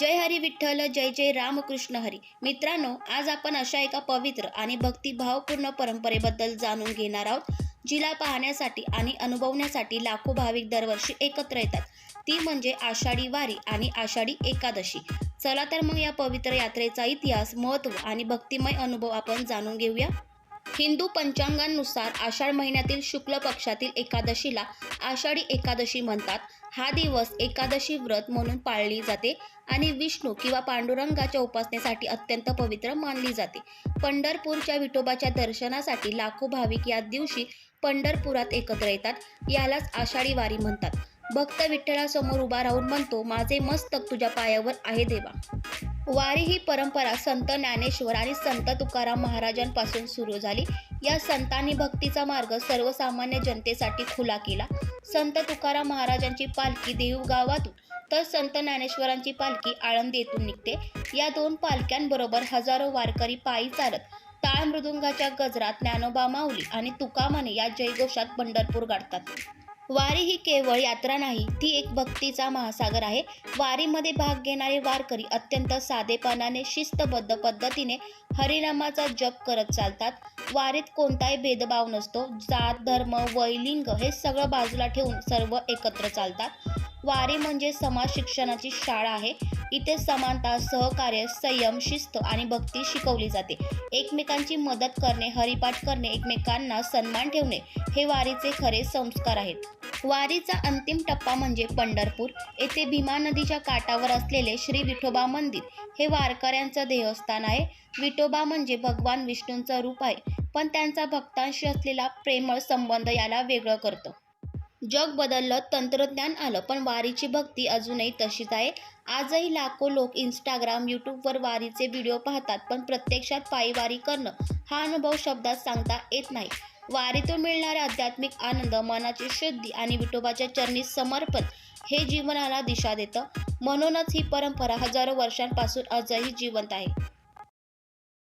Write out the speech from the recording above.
जय हरी विठ्ठल जय जय रामकृष्ण हरी. मित्रांनो आज आपण अशा एका पवित्र आणि भक्तिभावपूर्ण परंपरेबद्दल जाणून घेणार आहोत जिला पाहण्यासाठी आणि अनुभवण्यासाठी लाखो भाविक दरवर्षी एकत्र येतात. ती म्हणजे आषाढी वारी आणि आषाढी एकादशी. चला तर मग या पवित्र यात्रेचा इतिहास महत्त्व आणि भक्तिमय अनुभव आपण जाणून घेऊया. हिंदू पंचांगानुसार आषाढ महिन्यातील शुक्ल पक्षातील एकादशीला आषाढी एकादशी म्हणतात. हा दिवस एकादशी व्रत म्हणून पाळली जाते आणि विष्णू किंवा पांडुरंगाच्या उपासनेसाठी अत्यंत पवित्र मानली जाते. पंढरपूरच्या विठोबाच्या दर्शनासाठी लाखो भाविक या दिवशी पंढरपुरात एकत्र येतात. यालाच आषाढी वारी म्हणतात. भक्त विठ्ठलासमोर उभा राहून म्हणतो माझे मस्तक तुझ्या पायावर आहे देवा. वारी ही परंपरा संत ज्ञानेश्वर आणि संत तुकाराम महाराजांपासून सुरू झाली. या संतांनी भक्तीचा मार्ग सर्वसामान्य जनतेसाठी खुला केला. संत तुकाराम महाराजांची पालखी देऊ गावातून तर संत ज्ञानेश्वरांची पालखी आळंदी येथून निघते. या दोन पालख्यांबरोबर हजारो वारकरी पायी चालत टाळ मृदुंगाच्या गजरात ज्ञानोबा माऊली आणि तुकामाने या जयघोषात पंढरपूर गाठतात. वारी ही केवळ यात्रा नाही ती एक भक्तीचा महासागर आहे. वारीमध्ये भाग घेणारे वारकरी अत्यंत साधेपणाने शिस्तबद्ध पद्धतीने हरिनामाचा जप करत चालतात. वारीत कोणताही भेदभाव नसतो. जात धर्म वैलिंग हे सगळं बाजूला ठेवून सर्व एकत्र चालतात. वारी म्हणजे समाज शिक्षणाची शाळा आहे. इथे समानता सहकार्य संयम शिस्त आणि भक्ती शिकवली जाते. एकमेकांची मदत करणे हरिपाठ करणे एकमेकांना सन्मान ठेवणे हे वारीचे खरे संस्कार आहेत. वारीचा अंतिम टप्पा म्हणजे पंढरपूर. येथे भीमा नदीच्या काठावर असलेले श्री विठोबा मंदिर हे वारकऱ्यांचं देवस्थान आहे. विठोबा म्हणजे भगवान विष्णूंचं रूप आहे. पण त्यांचा भक्तांशी असलेला प्रेमळ संबंध याला वेगळं करतं. जग बदललं तंत्रज्ञान आलं पण वारीची भक्ती अजूनही तशीच आहे. आजही लाखो लोक इंस्टाग्राम यूट्यूबवर वारीचे व्हिडिओ पाहतात पण प्रत्यक्षात पायी वारी करणं हा अनुभव शब्दात सांगता येत नाही. वारीतून मिळणारा आध्यात्मिक आनंद मनाची शुद्धी आणि विठोबाच्या चरणी समर्पण हे जीवनाला दिशा देतं. म्हणूनच ही परंपरा हजारो वर्षांपासून आजही जिवंत आहे.